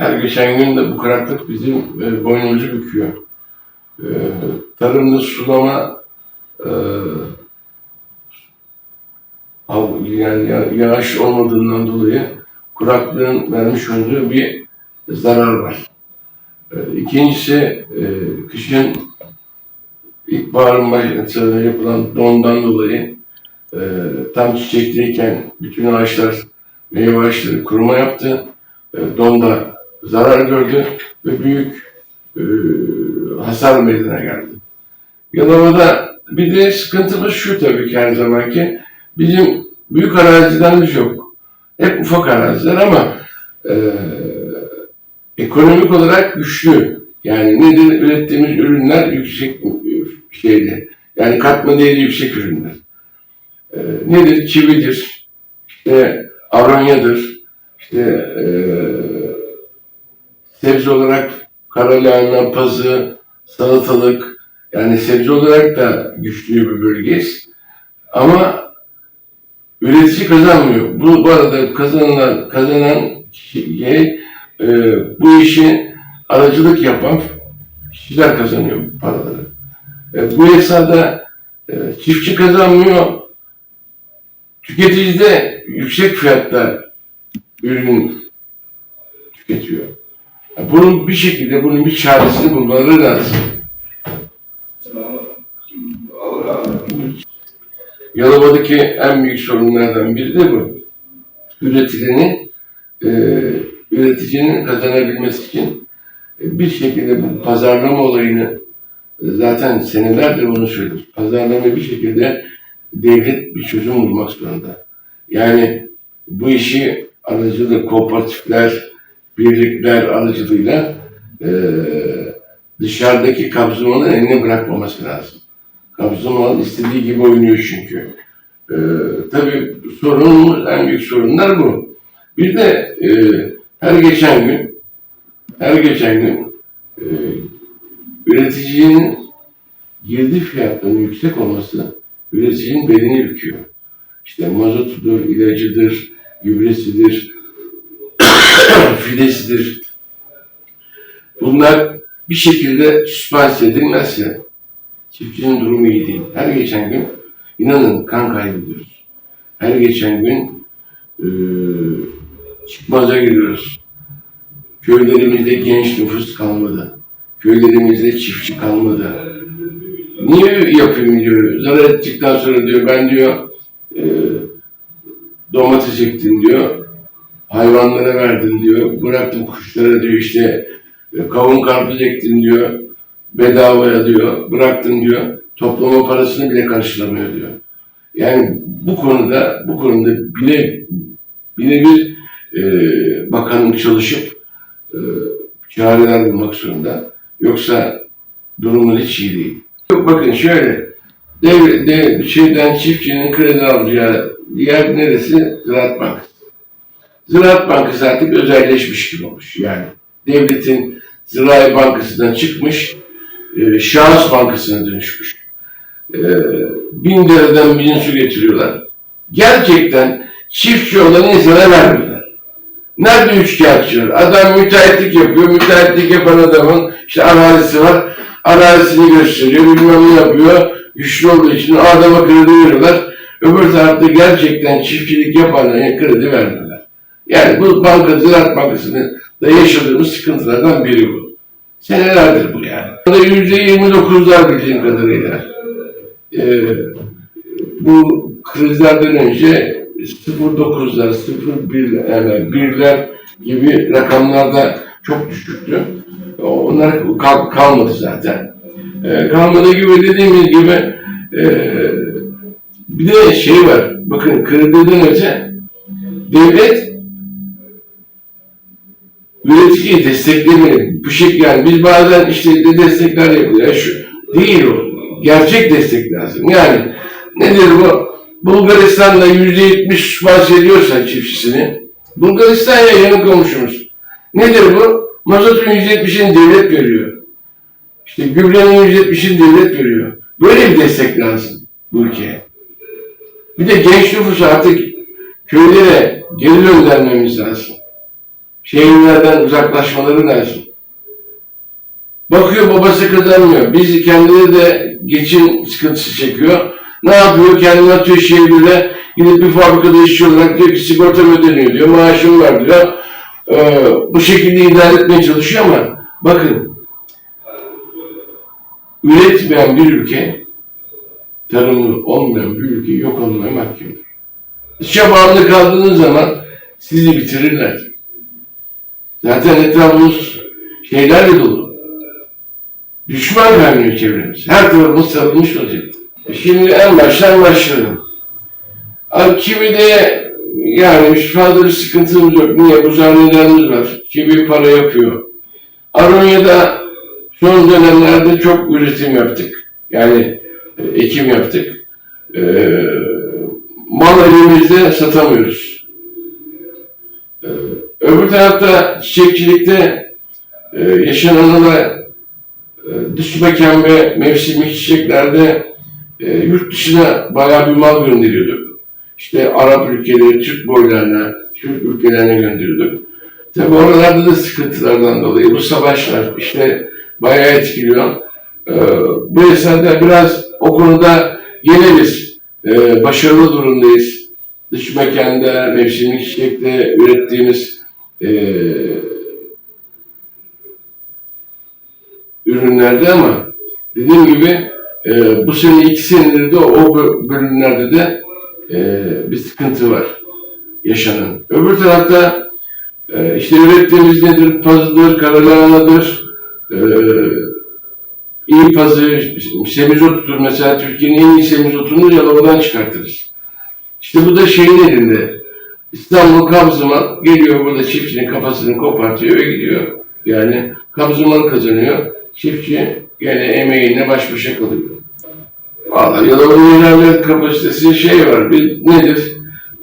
her geçen gün de bu kuraklık bizim e, boynumuzu büküyor. E, tarımda sulama e, yani ya- yağış olmadığından dolayı kuraklığın vermiş olduğu bir zarar var. E, İkincisi e, kışın ilkbaharın başında yapılan dondan dolayı e, tam çiçekteyken bütün ağaçlar meyve ağaçları kuruma yaptı. E, donda zarar gördü ve büyük e, hasar meydana geldi. Yalova'da bir de sıkıntımız şu tabii ki her zamanki bizim büyük arazilerimiz yok. Hep ufak araziler ama e, ekonomik olarak güçlü. Yani nedir? Ürettiğimiz ürünler yüksek şeyde. Yani katma değeri yüksek ürünler. E, nedir? Çividir, işte aronyadır, işte e, sebze olarak kara lahana, pazı, salatalık, yani sebze olarak da güçlü bir bölgeyiz. Ama üretici kazanmıyor. Bu, bu arada kazanan, kazanan kişiye e, bu işi aracılık yapan kişiler kazanıyor paraları. E, bu esnada e, çiftçi kazanmıyor, tüketici de yüksek fiyatta ürün tüketiyor. Bunun bir şekilde bunun bir çaresini bulmaları lazım. Yalova'daki en büyük sorunlardan biri de bu. Üretilenin, e, üreticinin kazanabilmesi için e, bir şekilde bu pazarlama olayını e, zaten senelerdir bunu söylüyoruz. Pazarlama bir şekilde devlet bir çözüm bulmak zorunda. Yani bu işi aracılığı kooperatifler, birlikler aracılığıyla e, dışarıdaki kabzımanın eline bırakmaması lazım. Kabzıman istediği gibi oynuyor çünkü. E, tabii sorunumuz, en büyük sorunlar bu. Bir de e, her geçen gün her geçen gün e, üreticinin girdi fiyatlarının yüksek olması üreticinin belini büküyor. İşte mazotudur, ilacıdır, gübresidir, fidesidir. Bunlar bir şekilde süspanse edilmezse çiftçinin durumu iyi değil. Her geçen gün inanın kan kaybediyoruz. Her geçen gün e, çıkmaza giriyoruz. Köylerimizde genç nüfus kalmadı. Köylerimizde çiftçi kalmadı. Niye yapayım diyor. Zarar ettikten sonra diyor ben diyor e, domates ektim diyor. Hayvanlara verdim diyor. Bıraktım kuşlara diyor işte e, kavun karpuz ektim diyor. Bedavaya diyor. Bıraktım diyor. Toplama parasını bile karşılamıyor diyor. Yani bu konuda bu konuda bile bile bir e, bakanın çalışıp e, çareler bulmak zorunda. Yoksa durumun hiç iyi değil. Bakın şöyle devlet de, şeyden çiftçinin kredi alacağı yer neresi? Ziraat Bankası. Ziraat Bankası artık özelleşmiş gibi olmuş. Yani devletin Ziraat Bankası'ndan çıkmış, e, şahıs bankasına dönüşmüş. E, bin liradan bin su getiriyorlar. Gerçekten çiftçi olan insana vermiyorlar. Nerede üçkağıtçılar? Adam müteahhitlik yapıyor. Müteahhitlik yapan adamın işte arazisi var. Arazisini gösteriyor. Bilmem ne yapıyor. Güçlü olduğu için adama kredi veriyorlar. Öbür tarafta gerçekten çiftçilik yapanlara kredi vermiyorlar. Yani bu banka, Ziraat Bankası'nın da yaşadığımız sıkıntılardan biri bu. Senelerdir bu yani. Yirmi dokuzlar bildiğim kadarıyla. Ee, bu krizlerden önce 0.9'lar, 0.1 yani birler gibi rakamlarda çok düşüktü. Onlar kal- kalmadı zaten. Ee, kalmadığı gibi dediğimiz gibi e, bir de şey var. Bakın krediden önce devlet üreticiyi desteklemeli. Bu şekilde yani biz bazen işte de destekler yapıyoruz. Yani şu değil o. Gerçek destek lazım. Yani nedir bu? Bulgaristan'da yüzde yetmiş bahsediyorsa çiftçisini, Bulgaristan ya yanı komşumuz. Nedir bu? Mazotun yüzde yetmişini devlet veriyor. İşte gübrenin yüzde yetmişini devlet veriyor. Böyle bir destek lazım bu ülkeye. Bir de genç nüfusu artık köylere geri göndermemiz lazım. Şehirlerden uzaklaşmaları lazım. Bakıyor babası kazanmıyor. Biz kendileri de geçim sıkıntısı çekiyor. Ne yapıyor? Kendini atıyor şehirlere. Gidip bir fabrikada işçi olarak diyor ki sigortam ödeniyor diyor. Maaşım var diyor. Ee, bu şekilde idare etmeye çalışıyor ama bakın üretmeyen bir ülke tarımı olmayan bir ülke yok olmaya mahkumdur. Dışa bağımlı kaldığınız zaman sizi bitirirler. Zaten etrafımız şeylerle dolu. Düşman kaynıyor çevremiz. Her tarafımız sarılmış vaziyette. Şimdi en baştan başlayalım. Kimi de yani fazla bir sıkıntımız yok. Niye? Bu zannederimiz var. Kimi para yapıyor. Aronya'da son dönemlerde çok üretim yaptık. Yani e, ekim yaptık. Ee, mal elimizde satamıyoruz. Ee, öbür tarafta çiçekçilikte e, yaşananlara e, dış mekan ve mevsimlik çiçeklerde e, yurt dışına bayağı bir mal gönderiyorduk. İşte Arap ülkeleri, Türk boylarına, Türk ülkelerine gönderiyorduk. Tabi oralarda da sıkıntılardan dolayı bu savaşlar işte bayağı etkiliyor. Ee, bu esnada biraz o konuda biz e, başarılı durumdayız. Dış mekanda, mevsimlik çiçekte ürettiğimiz e, ürünlerde ama dediğim gibi e, bu sene iki senedir de o bö- bölümlerde de e, bir sıkıntı var yaşanan. Öbür tarafta e, işte ürettiğimiz nedir? Pazıdır, karalahanadır, e, iyi pazı, semizotudur mesela Türkiye'nin en iyi semizotunu Yalova'dan çıkartırız. İşte bu da şeyin elinde. İstanbul Kabzıman geliyor burada çiftçinin kafasını kopartıyor ve gidiyor. Yani Kabzıman kazanıyor. Çiftçi gene emeğine baş başa kalıyor. Vallahi Yalova'nın ilerleyen kapasitesi şey var. Bir nedir?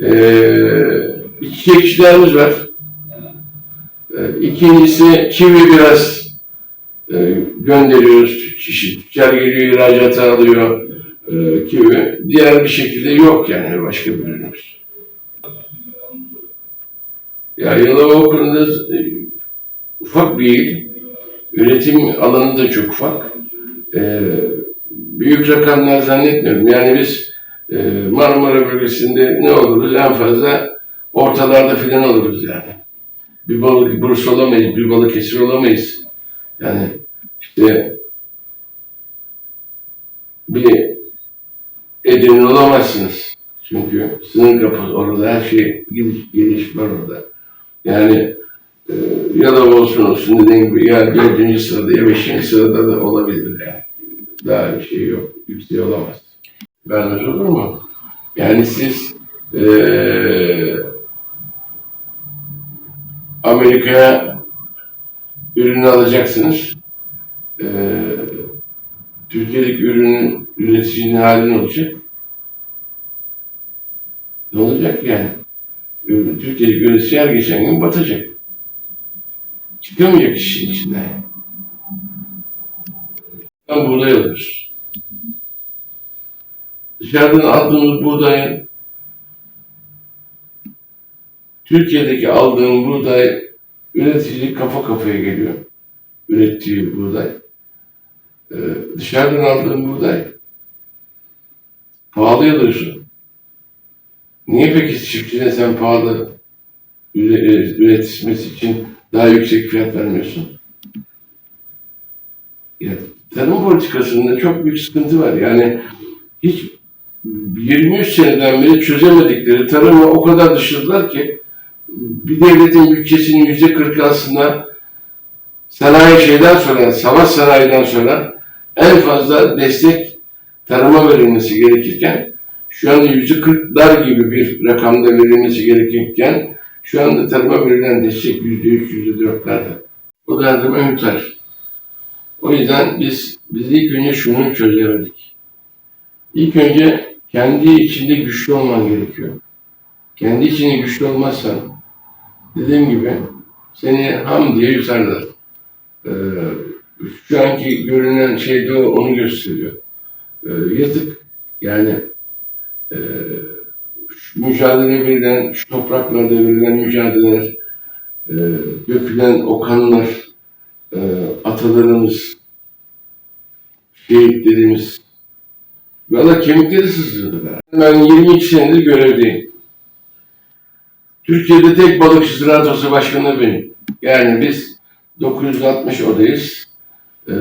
Ee, çiçekçilerimiz var. Ee, ikincisi kivi biraz e, gönderiyoruz. Kişi tüccar geliyor, ihracata alıyor e, kivi. Diğer bir şekilde yok yani başka bir ürünümüz. Ya Yalova o konuda e, ufak bir il. Üretim alanı da çok ufak. E, büyük rakamlar zannetmiyorum. Yani biz e, Marmara bölgesinde ne oluruz? En fazla ortalarda filan oluruz yani. Bir balık Bursa olamayız, bir balık kesir olamayız. Yani işte bir Edirne olamazsınız. Çünkü sınır kapısı orada her şey giriş, giriş var orada. Yani e, Yalova olsun olsun dediğim gibi ya dördüncü sırada ya beşinci sırada da olabilir yani. Daha bir şey yok. Yüksek olamaz. Vermez olur mu? Yani siz eee Amerika'ya ürünü alacaksınız. Eee Türkiye'deki ürünün üreticinin hali ne olacak? Ne olacak yani? Türkiye'deki üretici her geçen gün batacak. Çıkamayacak işin içinden. Ben buğday alıyoruz. Dışarıdan aldığımız buğdayın Türkiye'deki aldığım buğday üretici kafa kafaya geliyor. Ürettiği buğday. Ee, dışarıdan aldığım buğday pahalı alıyorsun. Niye peki çiftçine sen pahalı üre- üretmesi için daha yüksek fiyat vermiyorsun? Ya, tarım politikasında çok büyük sıkıntı var. Yani hiç 23 seneden beri çözemedikleri tarımı o kadar dışladılar ki bir devletin bütçesinin yüzde 40 aslında sanayi şeyden sonra, savaş sanayiden sonra en fazla destek tarıma verilmesi gerekirken şu anda yüzde 40'lar gibi bir rakamda verilmesi gerekirken şu anda tarıma verilen destek yüzde 3, yüzde 4'lerde. O da zaman yutar. O yüzden biz, biz ilk önce şunu çözemedik. İlk önce kendi içinde güçlü olman gerekiyor. Kendi içinde güçlü olmazsan, dediğim gibi seni ham diye yutarlar. Ee, şu anki görünen şey de onu gösteriyor. Ee, yazık yani e, mücadele verilen, şu topraklarda verilen mücadeleler e, dökülen o kanlar, e, atalarımız, şehitlerimiz, valla kemikleri sızlıyordu. Ben 22 senedir görevdeyim. Türkiye'de tek balıkçı ziraat odası başkanı benim. Yani biz 960 odayız. Ee,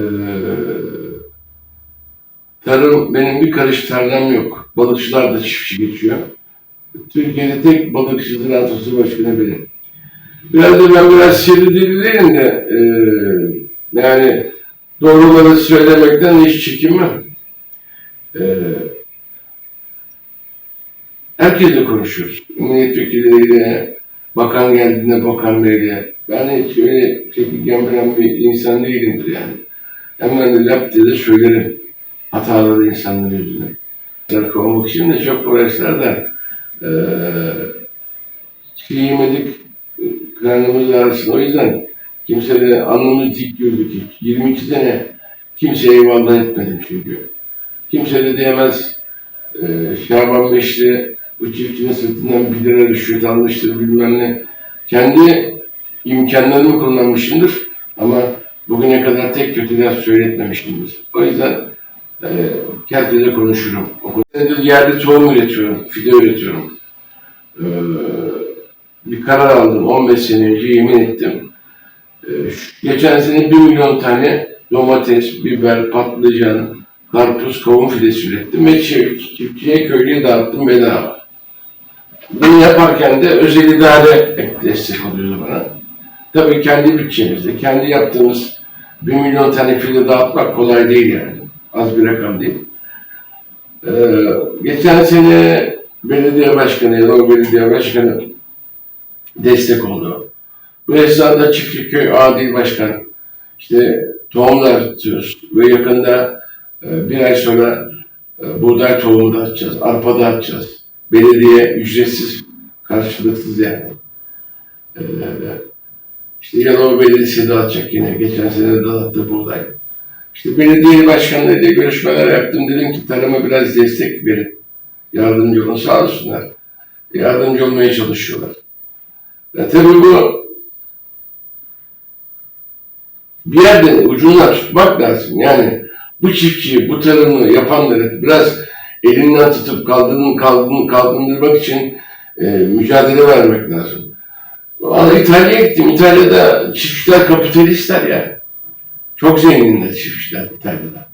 tarım, benim bir karış tarlam yok. Balıkçılar da çiftçi geçiyor. Türkiye'de tek balıkçı odası başkanı benim. Biraz da ben biraz sivri dili değilim de e, yani doğruları söylemekten hiç çekinmem. E, herkesle konuşuyoruz. Milletvekilleriyle, bakan geldiğinde bakan beyle. Ben hiç öyle falan bir insan değilimdir yani. Hemen de lap diye de söylerim. Hataları insanların yüzüne. Kovmak için de çok uğraştılar da eee şey yemedik, karnımız ağrısın. O yüzden kimse de alnımız dik gördük hiç. 22 sene kimseye eyvallah etmedim çünkü. Kimse de diyemez e, Şaban Beşli bu çiftçinin sırtından bir lira rüşvet almıştır bilmem ne. Kendi imkanlarımı kullanmışımdır ama bugüne kadar tek kötü laf söyletmemişimdir. O yüzden e, konuşurum. Senedir yerde tohum üretiyorum, fide üretiyorum. Ee, bir karar aldım 15 sene önce yemin ettim. Şu- geçen sene 1 milyon tane domates, biber, patlıcan, karpuz, kavun fidesi ürettim ve çift- çiftçiye köylüye dağıttım bedava. Bunu yaparken de özel idare destek oluyordu bana. Tabii kendi bütçemizde, kendi yaptığımız 1 milyon tane fide dağıtmak kolay değil yani. Az bir rakam değil. Ee, geçen sene belediye başkanı ya o belediye başkanı destek oldu. Bu esnada Çiftlikköy Adil Başkan işte tohumlar tutuyoruz ve yakında e, bir ay sonra e, buğday tohumu da atacağız, arpa da atacağız. Belediye ücretsiz, karşılıksız yani. E, işte Yalova Belediyesi dağıtacak yine. Geçen sene dağıttı buğday. İşte belediye başkanlarıyla görüşmeler yaptım. Dedim ki tarıma biraz destek verin. Yardımcı olun. Sağ olsunlar. Yardımcı olmaya çalışıyorlar. Ya tabii bu bir yerden ucundan tutmak lazım. Yani bu çiftçiyi, bu tarımı yapanları biraz elinden tutup kaldırın, kaldırın, kaldırmak için e, mücadele vermek lazım. Valla İtalya'ya gittim. İtalya'da çiftçiler kapitalistler ya. Çok zenginler çiftçiler İtalya'da.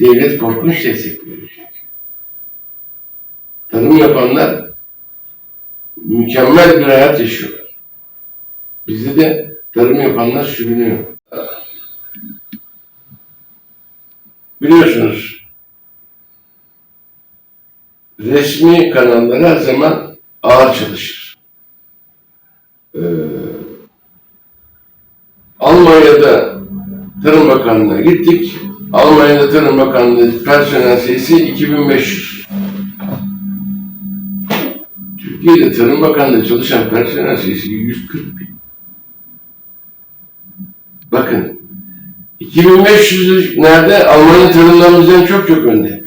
Devlet korkunç destek veriyor çünkü. Tarım yapanlar mükemmel bir hayat yaşıyorlar. Bizde de tarım yapanlar sürünüyor. Biliyorsunuz resmi kanallar her zaman ağır çalışır. Ee, Almanya'da Tarım Bakanlığı'na gittik. Almanya'da Tarım Bakanlığı personel sayısı 2500. Türkiye'de Tarım Bakanlığı çalışan personel sayısı 140 bin. Bakın 2500 nerede? Almanya tarımdan bizden çok çok önde.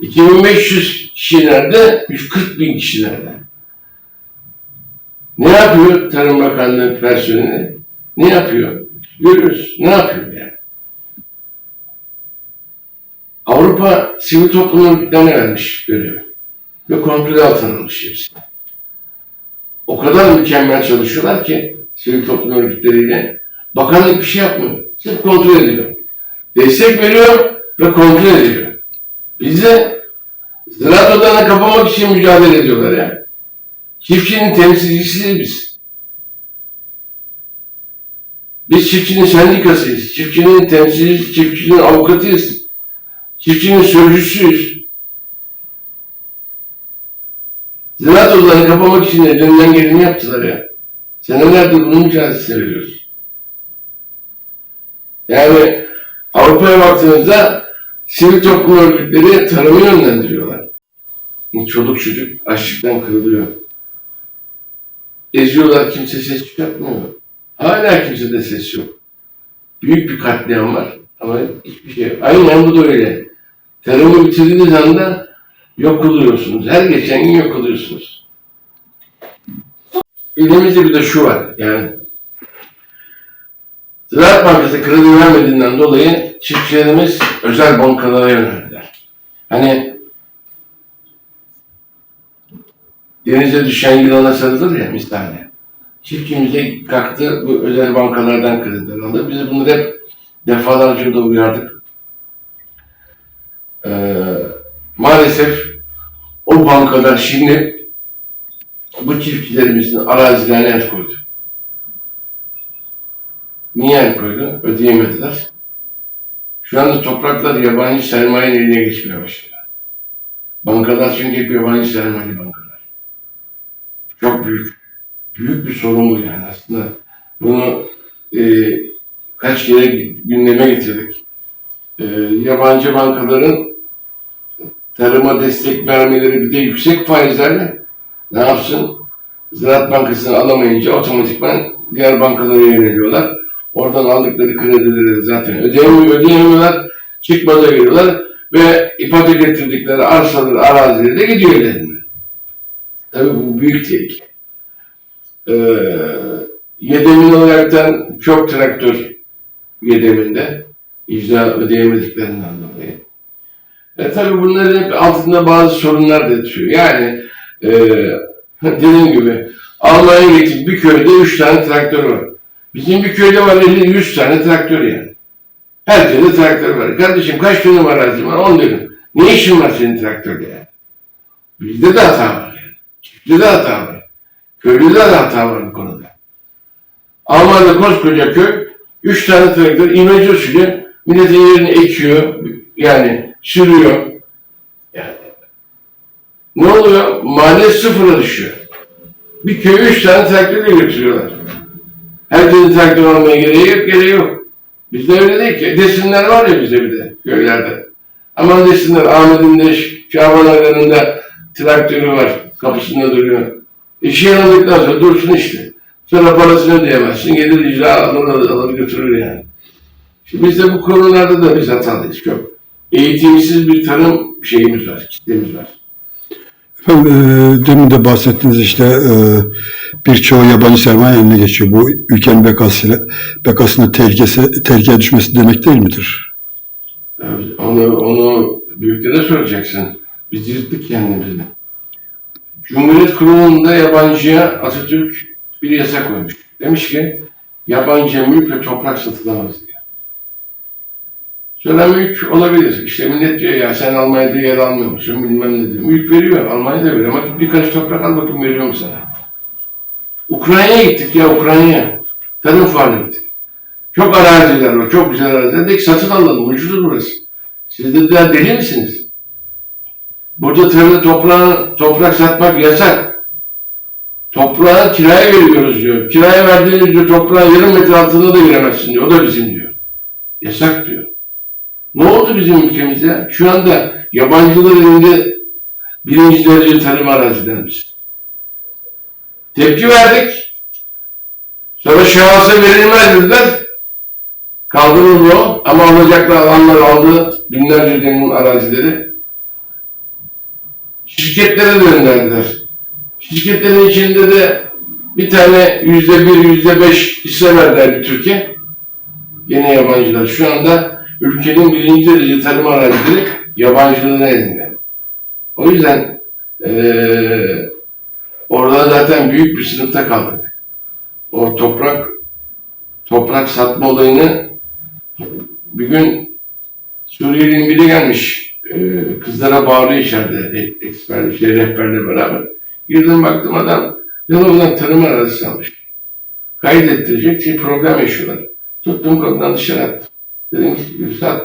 2500 kişi nerede? 140 bin kişi nerede? Ne yapıyor Tarım Bakanlığı personeli? Ne yapıyor? Görüyoruz. Ne yapıyor yani? Avrupa sivil toplum örgütlerine vermiş görevi. Ve kontrol altına almış hepsi. O kadar mükemmel çalışıyorlar ki sivil toplum örgütleriyle bakanlık bir şey yapmıyor. Sırf kontrol ediyor. Destek veriyor ve kontrol ediyor. Bizde ziraat odalarını kapamak için mücadele ediyorlar yani. Çiftçinin temsilcisiyiz biz. Biz çiftçinin sendikasıyız. Çiftçinin temsilcisi, çiftçinin avukatıyız. Çiftçinin sözcüsüyüz. Odalarını kapamak için elinden geleni yaptılar ya. Senelerdir bunun mücadelesini veriyoruz. Yani Avrupa'ya baktığınızda sivil toplum örgütleri tarımı yönlendiriyorlar. Çoluk çocuk açlıktan kırılıyor. Eziyorlar kimse ses çıkartmıyor. Hala kimsede ses yok. Büyük bir katliam var ama hiçbir şey yok. Anda da öyle. Tarımı bitirdiğiniz anda yok oluyorsunuz. Her geçen gün yok oluyorsunuz. elimizde bir de şu var yani Ziraat Bankası kredi vermediğinden dolayı çiftçilerimiz özel bankalara yöneldiler. Hani denize düşen yılana sarılır ya misali. Çiftçimize kalktı bu özel bankalardan krediler aldı. Biz bunları hep defalarca da uyardık. Ee, maalesef o bankalar şimdi bu çiftçilerimizin arazilerine el koydu. Niye el koydu? Ödeyemediler. Şu anda topraklar yabancı sermayenin eline geçmeye başladı. Bankalar çünkü yabancı sermayeli bankalar. Çok büyük. Büyük bir sorun bu yani aslında. Bunu e, kaç kere gündeme getirdik. E, yabancı bankaların tarıma destek vermeleri bir de yüksek faizlerle ne yapsın? Ziraat Bankası'nı alamayınca otomatikman diğer bankalara yöneliyorlar. Oradan aldıkları kredileri zaten ödeyemiyor, ödeyemiyorlar. Çıkmaza giriyorlar ve ipotek getirdikleri arsaları, arazileri de gidiyor ellerine. Tabii bu büyük tehlike. Ee, Yedemin olaraktan çok traktör Yedeminde icra ödeyemediklerinden dolayı. E tabii bunların hep altında bazı sorunlar da yatıyor. Yani e, dediğim gibi Almanya'ya gittik bir köyde 3 tane traktör var. Bizim bir köyde var 50-100 tane traktör yani. Herkeste traktör var. Kardeşim kaç dönüm arazi var? 10 dönüm. Ne işin var senin traktörde yani? Bizde de hata var yani. Çiftçide de hata var. Köylüde de hata var bu konuda. Almanya'da koskoca köy, 3 tane traktör imece usulü milletin yerini ekiyor, yani sürüyor. Yani, ne oluyor? Maliyet sıfıra düşüyor. Bir köye 3 tane traktörle götürüyorlar. Herkesin traktör almaya gereği yok, gereği yok. Bizde öyle değil ki. Desinler var ya bizde bir de köylerde. Aman desinler Ahmet'in de Şaban aylarında traktörü var. Kapısında duruyor. İşi aldıktan sonra dursun işte. Sonra parasını ödeyemezsin. Gelir icra alır, alır, götürür yani. Şimdi biz de bu konularda da biz hatalıyız çok. Eğitimsiz bir tarım şeyimiz var, kitlemiz var. Efendim, e, demin de bahsettiniz işte e, birçoğu yabancı sermaye eline geçiyor. Bu ülkenin bekasıyla, bekasının tehlikesi, tehlikeye düşmesi demek değil midir? Yani onu, onu büyüklere soracaksın. Biz yırttık kendimizi. Cumhuriyet kurulunda yabancıya Atatürk bir yasa koymuş. Demiş ki yabancıya mülk ve toprak satılamaz Sonra mülk olabilir. İşte millet diyor ya sen Almanya'da yer almıyor musun bilmem ne diyor. Mülk veriyor. Almanya'da veriyor ama git birkaç toprak al bakayım veriyor mu sana. Ukrayna'ya gittik ya Ukrayna'ya. Tarım fuarına gittik. Çok araziler var. Çok güzel araziler. Dedik satın alalım. Ucuzdur burası. Siz dediler deli misiniz? Burada tarımda toprağı, toprak satmak yasak. Toprağı kiraya veriyoruz diyor. Kiraya verdiğiniz diyor toprağın yarım metre altına da giremezsin diyor. O da bizim diyor. Yasak diyor. Ne oldu bizim ülkemizde? Şu anda yabancılar elinde birinci derece tarım arazilerimiz. Tepki verdik. Sonra şahsa verilmez dediler. Kaldırıldı o ama alacaklı alanlar aldı binlerce dönüm arazileri. Şirketlere gönderdiler. Şirketlerin içinde de bir tane yüzde bir, yüzde beş hisse verdiler bir Türkiye. Yine yabancılar. Şu anda ülkenin birinci derece tarım arazileri yabancıların elinde. O yüzden eee orada zaten büyük bir sınıfta kaldık. O toprak toprak satma olayını bir gün Suriyeli'nin biri gelmiş. eee, kızlara bağırıyor içeride. e- Eksper, şey, rehberle beraber. Girdim baktım adam yanımdan tarım arazisi almış. Kaydettirecek şey problem yaşıyorlar. Tuttum kapıdan dışarı attım. Dedim ki Üstad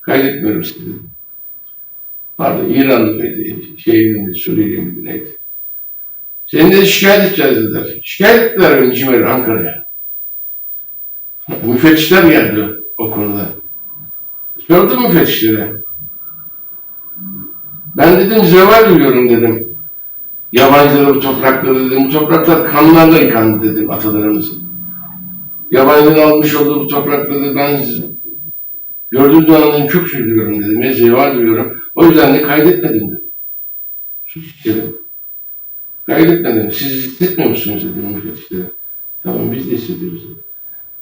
kaydetmiyorum sizi. Pardon İranlı mıydı? Şey miydi? Suriyeli miydi? Neydi? Seni de şikayet edeceğiz dediler. Şikayet ettiler beni İçmeri Ankara'ya. Müfettişler geldi o konuda. Sordum müfettişlere. Ben dedim zeval duyuyorum dedim. Yabancıları bu toprakları dedim. Bu topraklar kanlarla yıkandı dedim atalarımızın. Yabancının almış olduğu bu toprakları ben gördüğüm zaman çok üzülüyorum dedim. Ya zeval duyuyorum. O yüzden de kaydetmedim dedim. Dedim. Kaydetmedim. Siz hissetmiyor musunuz dedim müfettişlere. Tamam biz de hissediyoruz. dedi.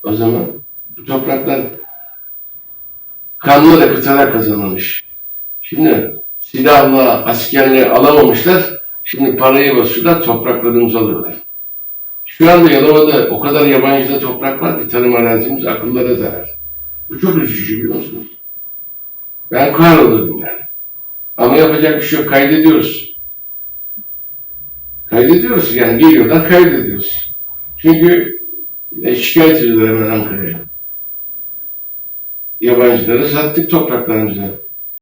O zaman bu topraklar kanla da kıtarak kazanılmış. Şimdi silahla, askerle alamamışlar. Şimdi parayı basıyorlar, topraklarımızı alıyorlar. Şu anda Yalova'da o kadar yabancıda toprak var ki tarım arazimiz akıllara zarar. Bu çok üzücü biliyor musunuz? Ben kahroluyorum yani. Ama yapacak bir şey yok. Kaydediyoruz. Kaydediyoruz yani geliyorlar kaydediyoruz. Çünkü e, şikayet ediyorlar hemen Ankara'ya. Yabancılara sattık topraklarımızı.